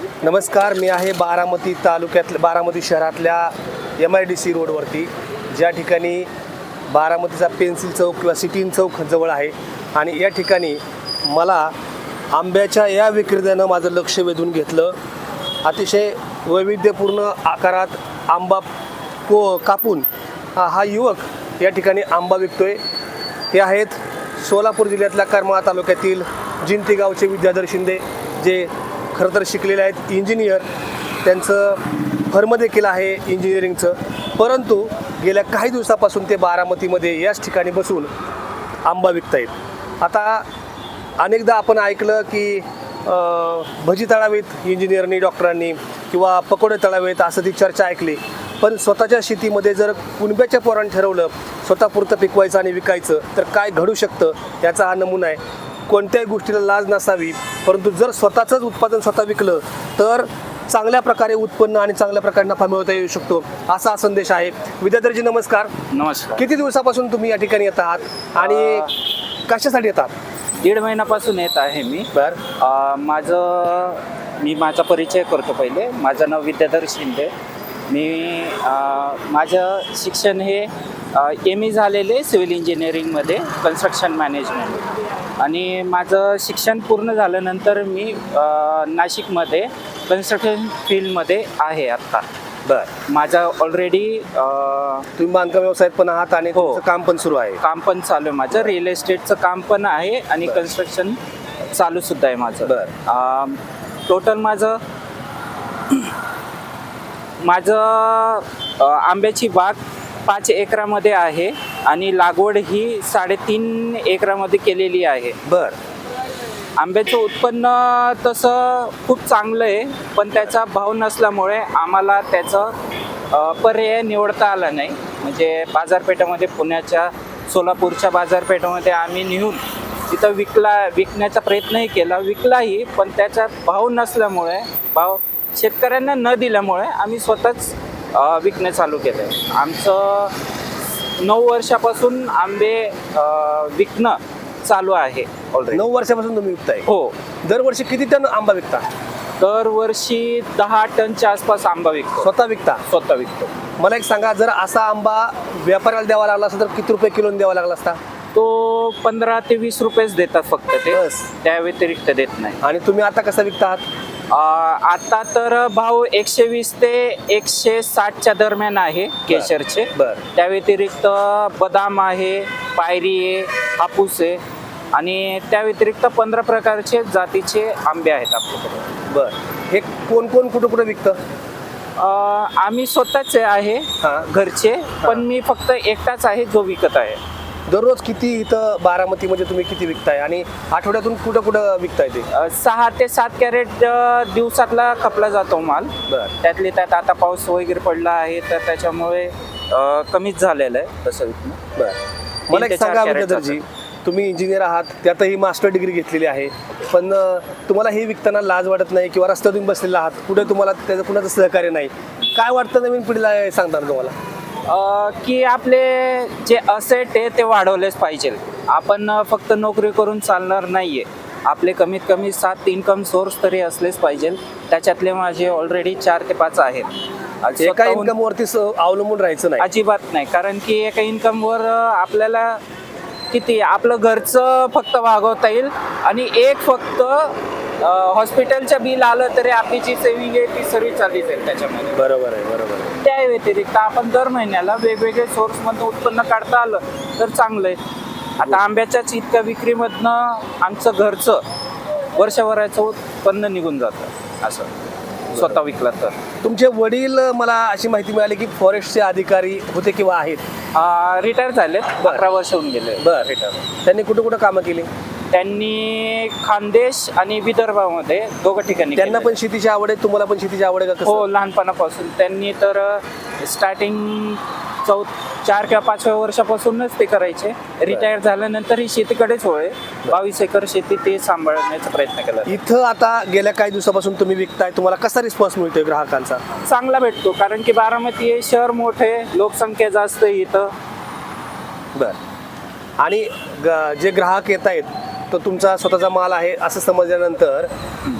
नमस्कार मी आहे बारामती तालुक्यातल्या बारामती शहरातल्या एम आय डी सी रोडवरती. ज्या ठिकाणी बारामतीचा पेन्सिल चौक किंवा सिटीन चौक जवळ आहे आणि या ठिकाणी मला आंब्याच्या या विक्रेत्यानं माझं लक्ष वेधून घेतलं. अतिशय वैविध्यपूर्ण आकारात आंबा को कापून हा हा युवक या ठिकाणी आंबा विकतोय. हे आहेत सोलापूर जिल्ह्यातल्या करमाळा तालुक्यातील जिंती गावचे विद्याधर शिंदे जे खरं तर शिकलेले आहेत इंजिनियर. त्यांचं फर्म देखील आहे इंजिनिअरिंगचं. परंतु गेल्या काही दिवसापासून ते बारामतीमध्ये याच ठिकाणी बसून आंबा विकतायत. आता अनेकदा आपण ऐकलं की भजी तळावेत इंजिनियरनी डॉक्टरांनी किंवा पकोडे तळावेत असं ती चर्चा ऐकली. पण स्वतःच्या शेतीमध्ये जर कुणब्याच्या पोरानं ठरवलं स्वतःपुरतं पिकवायचं आणि विकायचं तर काय घडू शकतं याचा हा नमुना आहे. कोणत्याही गोष्टीला लाज नसावी परंतु जर स्वतःचंच उत्पादन स्वतः विकलं तर चांगल्या प्रकारे उत्पन्न आणि चांगल्या प्रकारे नफा मिळवता येऊ शकतो. असा हा संदेश आहे. विद्यार्थी नमस्कार. नमस्कार. किती दिवसापासून तुम्ही या ठिकाणी येत आहात आणि कशासाठी येतात दीड महिन्यापासून येत आहे मी बर माझं मी माझा परिचय करतो पहिले. माझं नाव विद्याधर शिंदे. मी माझं शिक्षण हे एम ई झालेले सिव्हिल इंजिनिअरिंगमध्ये कन्स्ट्रक्शन मॅनेजमेंट. आणि माझं शिक्षण पूर्ण झाल्यानंतर मी नाशिकमध्ये कन्स्ट्रक्शन फील्डमध्ये आहे आत्ता बर. माझं ऑलरेडी तुम्ही बांधकाम व्यवसायात पण आहात आणि हो. काम पण सुरू आहे. काम पण चालू आहे माझं. रिअल एस्टेटचं काम पण आहे आणि. कन्स्ट्रक्शन चालू सुद्धा आहे माझं. बरं. टोटल माझं माझं आंब्याची बाग पाच एकरामध्ये आहे. आणि लागवड ही साडेतीन एकरामध्ये केलेली आहे. बर. आंब्याचं उत्पन्न तसं खूप चांगलं आहे पण त्याचा भाव नसल्यामुळे आम्हाला त्याचं पर्याय निवडता आला नाही. म्हणजे बाजारपेठामध्ये पुण्याच्या सोलापूरच्या बाजारपेठामध्ये आम्ही नेऊन तिथं विकला विकण्याचा प्रयत्नही केला. विकलाही पण त्याचा भाव नसल्यामुळे भाव शेतकऱ्यांना न दिल्यामुळे आम्ही स्वतःच विकणं चालू केलं आहे आमचं नऊ वर्षापासून आंबे अ, विकणं चालू आहे ऑलरेडी नऊ वर्षापासून तुम्ही विकताय? हो. दरवर्षी किती टन आंबा विकता? दरवर्षी दहा टनच्या आसपास आंबा विकतो. स्वतः विकता? स्वतः विकतो. मला एक सांगा जर असा आंबा व्यापाऱ्याला द्यावा लागला असता तर किती रुपये किलोने द्यावा लागला असता? तो पंधरा ते वीस रुपयेच देतात फक्त ते. बस. त्या व्यतिरिक्त देत नाही. आणि तुम्ही आता कसा विकता आहात? आता तर भाव एकशे वीस ते एकशे साठच्या दरम्यान आहे केशरचे. बर. त्या व्यतिरिक्त बदाम आहे पायरी आहे हापूस आहे आणि त्या व्यतिरिक्त पंधरा प्रकारचे जातीचे आंबे आहेत आपल्याकडे. बर. हे कोण कोण कुठं कुठं विकतं? आम्ही स्वतःच आहे हा. घरचे पण मी फक्त एकटाच आहे जो विकत आहे. दररोज किती इथं बारामतीमध्ये तुम्ही किती विकताय? आणि आठवड्यातून कुठं कुठं विकताय ते? अं, सहा ते सात कॅरेट अं, दिवसातला खपला जातो माल. बर. त्यातली त्यात आता पाऊस वगैरे पडला आहे तर त्याच्यामुळे अं, कमीच झालेलं आहे तसं विकणं. बर. मला ते एक चार सांगा कॅरेट तुम्ही इंजिनियर आहात त्यातही मास्टर डिग्री घेतलेली आहे पण अं, तुम्हाला हे विकताना लाज वाटत नाही किंवा रस्त्यातून बसलेला आहात कुठे तुम्हाला त्याचं कुणाचं सहकार्य नाही? काय वाटतं नवीन पिढीला हे सांगताना तुम्हाला? की आपले जे असेट आहे ते वाढवलेच पाहिजे. आपण फक्त नोकरी करून चालणार नाहीये. आपले कमीत कमी सात इन्कम सोर्स तरी असलेच पाहिजे. त्याच्यातले माझे ऑलरेडी चार ते पाच आहेत. एका अवलंबून राहायचं नाही. अजिबात नाही. कारण की एका इन्कमवर आपल्याला किती आपलं घरचं फक्त भागवता येईल आणि एक फक्त हॉस्पिटलच्या बिल आलं तरी आपली जी सेव्हिंग आहे ती सर्व चालली जाईल त्याच्यामध्ये. बरोबर आहे बरोबर आहे. त्या व्यतिरिक्त आपण दर महिन्याला वेगवेगळे सोर्समधनं उत्पन्न काढता आलं तर चांगलं आहे. आता आंब्याच्याच इतक्या विक्रीमधनं आमचं घरचं वर्षभराचं उत्पन्न निघून जातं असं. स्वतः विकला तर. तुमचे वडील मला अशी माहिती मिळाली की फॉरेस्टचे अधिकारी होते किंवा आहेत. रिटायर झालेत बरं. अकरा वर्ष होऊन गेले. बर. त्यांनी कुठं कुठं कामं केली? त्यांनी खानदेश आणि विदर्भामध्ये दोघं ठिकाणी त्यांना. पण शेतीची आवड आहे तुम्हाला पण शेतीची आवड आहे का हो लहानपणापासून. त्यांनी तर स्टार्टिंग चौ चार किंवा पाचव्या वर्षापासूनच ते करायचे. रिटायर झाल्यानंतर ही शेतीकडेच होय. बावीस एकर शेती ते सांभाळण्याचा प्रयत्न केला. इथं आता गेल्या काही दिवसापासून तुम्ही विकताय तुम्हाला कसा रिस्पॉन्स मिळतोय ग्राहकांचा? चांगला भेटतो कारण की बारामती हे शहर मोठे लोकसंख्या जास्त इथं. बर. आणि जे ग्राहक येत आहेत तो तुमचा स्वतःचा माल आहे असं समजल्यानंतर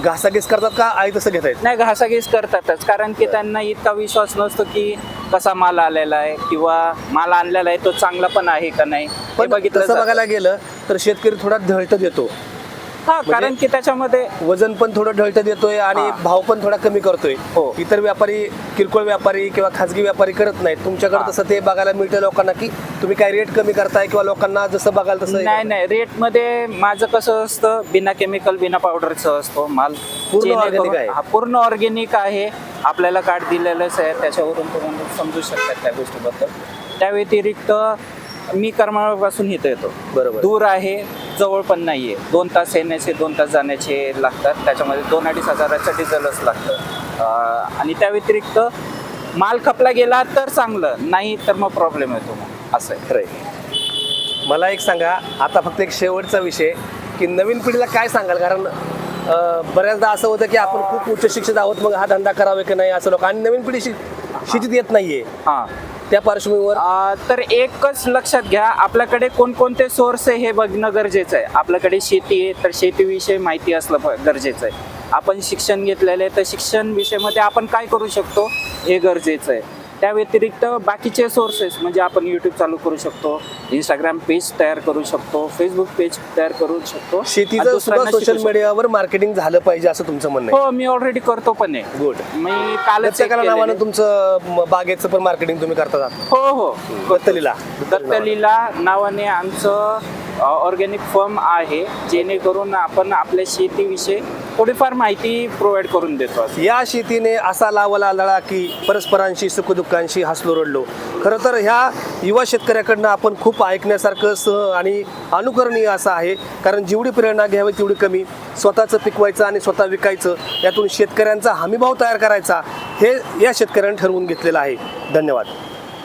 घासाघीस करतात का आई तसं घेत आहेत नाही घासाघीस करतातच. कारण की त्यांना इतका विश्वास नसतो की कसा माल आलेला आहे किंवा माल आणलेला आहे तो चांगला पण आहे का नाही? हे पण बघितलं तसं जातं. बघायला गेलं तर शेतकरी थोडा ढळट देतो. हा कारण की त्याच्यामध्ये वजन पण थोडं ढळट देतोय आणि हा. भाव पण थोडा कमी करतोय. हो. इतर व्यापारी किरकोळ व्यापारी किंवा खाजगी व्यापारी करत नाहीत. तुमच्याकडे हा. तसं ते बघायला मिळतं लोकांना की तुम्ही काय रेट कमी करताय किंवा लोकांना जसं बघाल तसं नाही नाही. रेटमध्ये माझं कसं असतं बिना केमिकल बिना पावडरचं असतो माल. पूर्ण जेणेकरून- organic आहे. हा, पूर्ण ऑर्गेनिक आहे. आपल्याला कार्ड दिलेलंच आहे. त्याच्यावरून तुम्ही समजू शकता त्या गोष्टीबद्दल. त्या व्यतिरिक्त मी करमाळापासून इथं येतो. बरोबर. दूर आहे. जवळ पण नाहीये. दोन तास येण्याचे दोन तास जाण्याचे लागतात. त्याच्यामध्ये दोन अडीच हजाराचं डिझेलच लागतं. आणि त्या व्यतिरिक्त माल खपला गेला तर चांगलं नाही तर मग प्रॉब्लेम येतो मग. असं आहे. मला एक सांगा आता फक्त एक शेवटचा विषय की नवीन पिढीला काय सांगाल? कारण बऱ्याचदा असं होतं की आपण खूप उच्च शिक्षित आहोत मग हा धंदा करावा की नाही असं लोक आणि नवीन पिढी शि- शेतीत येत नाहीये. हां. त्या पार्श्वभूमीवर? तर एकच लक्षात घ्या आपल्याकडे कोणकोणते सोर्स आहे हे बघणं गरजेचं आहे. आपल्याकडे शेती आहे तर शेतीविषयी माहिती असलं प- गरजेचं आहे. आपण शिक्षण घेतलेलं आहे तर शिक्षण विषयामध्ये आपण काय करू शकतो हे गरजेचं आहे. त्या व्यतिरिक्त बाकीचे सोर्सेस म्हणजे आपण यूट्यूब चालू करू शकतो इंस्टाग्राम पेज तयार करू शकतो फेसबुक पेज तयार करू शकतो. आणि शेतीचं सुद्धा सोशल. मीडियावर मार्केटिंग झालं पाहिजे असं तुमचं म्हणणं आहे. हो मी ऑलरेडी करतो पण आहे. गुड मी कालच एक प्रत्येकाला केलेलं नावानं आहे. तुमचं म, बागेचं पण मार्केटिंग तुम्ही करता हो हो. दत्तलीला. दत्तलीला नावाने आमचं ऑर्गॅनिक फर्म आहे जेणेकरून आपण आपल्या शेतीविषयी थोडीफार माहिती प्रोव्हाइड करून देतो असं. या शेतीने असा लावला लढा की परस्परांशी सुखदुःखांशी हसलो रडलो. खरं तर ह्या युवा शेतकऱ्याकडनं आपण खूप ऐकण्यासारखं सह आणि अनुकरणीय असं आहे. कारण जेवढी प्रेरणा घ्यावी तेवढी कमी. स्वतःचं पिकवायचं आणि स्वतः विकायचं यातून शेतकऱ्यांचा हमीभाव तयार करायचा हे या शेतकऱ्यांनी ठरवून घेतलेलं आहे. धन्यवाद.